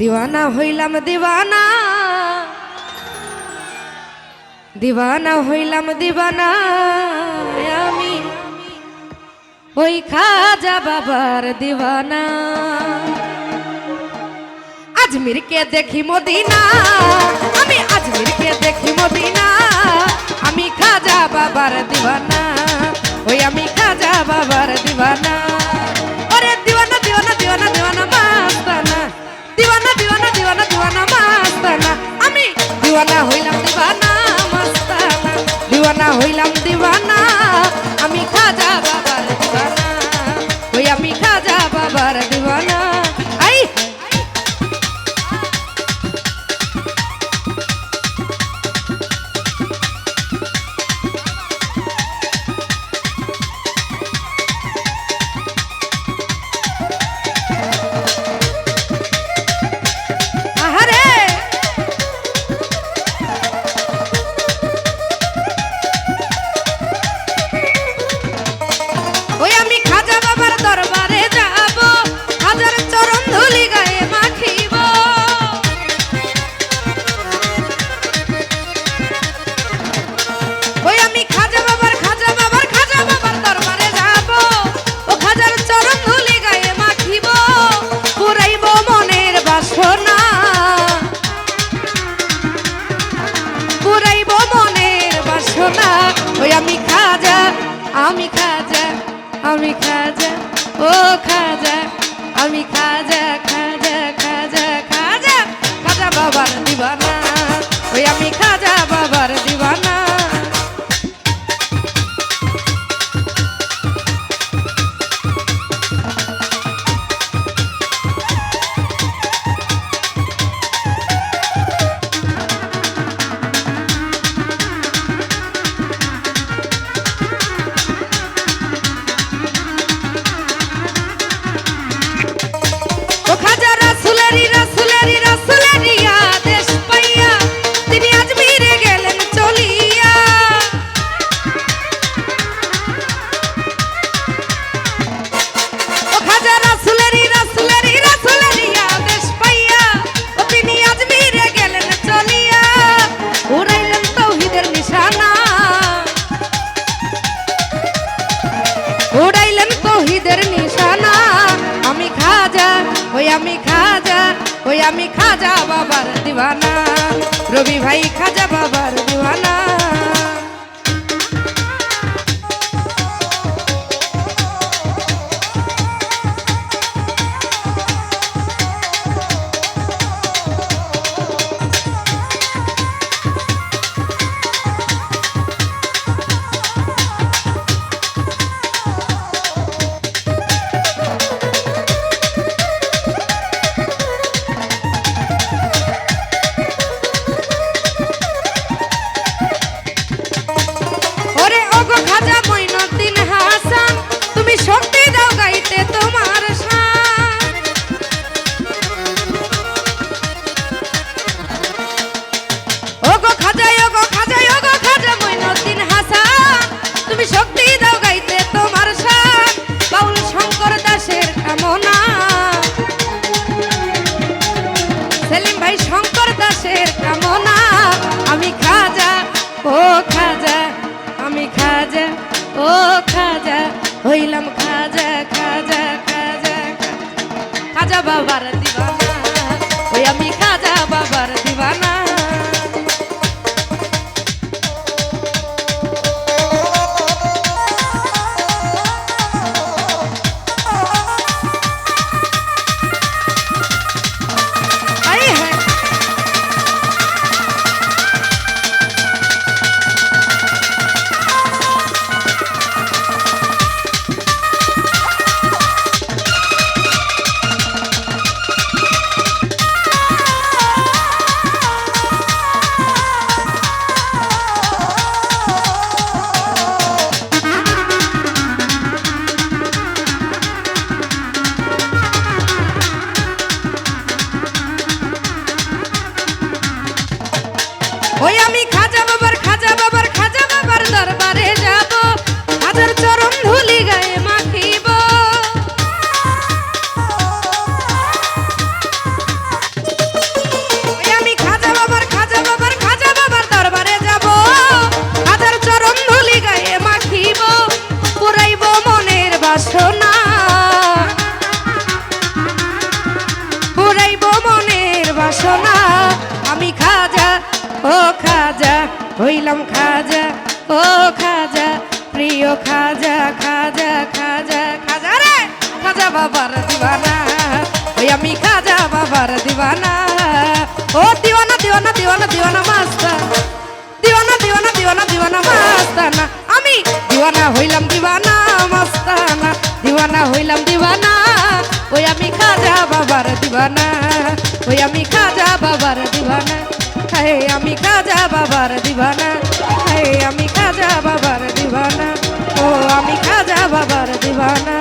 দিওয়ানা হইলাম দিওয়ানা। দিওয়ানা হইলাম দিওয়ানা। আমি ওই খাজা বাবার দিওয়ানা। আজমিরকে দেখি মদিনা? আমি আজমিরকে দেখি মদিনা। আমি খাজা বাবার দিওয়ানা। ওই আমি খাজা বাবার দিওয়ানা। দিওয়ানা হইলাম দিওয়ানা মাস্তানা। দিওয়ানা হইলাম দিওয়ানা আমি খাজা বাবার দিওয়ানা ওই আমি খাজা বাবার দিওয়ানা আমি খাজা আমি খাজা, ও খাজা, আমি খাজা খাজা খাজা খাজা খাজা বাবার দিবানা। ওই আমি খাজা বাবার তৌহিদের নিশানা। আমি খাজা, ওই আমি খাজা, ওই আমি খাজা বাবার দিবানা। রবি ভাই খাজা বাবার বাবার দিবানা ওই বাসনা পুরাইব মনের বাসনা। আমি খাজা, ও খাজা, হইলাম খাজা, ও খাজা, প্রিয় খাজা খাজা খাজা খাজা রে, খাজা বাবার দিবানা। ওই আমি খাজা বাবার দিবানা। ও দিওয়ানা দিওয়ানা দিওয়ানা দিওয়ানা মাস্তা দিওয়ানা দিওয়ানা দিওয়ানা দিওয়ানা মাস্তানা। আমি দিওয়ানা, হইলাম দিওয়ানা দিওয়ানা হইলাম দিওয়ানা ওই আমি খাজা বাবার দিওয়ানা ওই আমি খাজা বাবার দিওয়ানা হে আমি খাজা বাবার দিওয়ানা হে আমি খাজা বাবার দিওয়ানা ও, আমি খাজা বাবার দিওয়ানা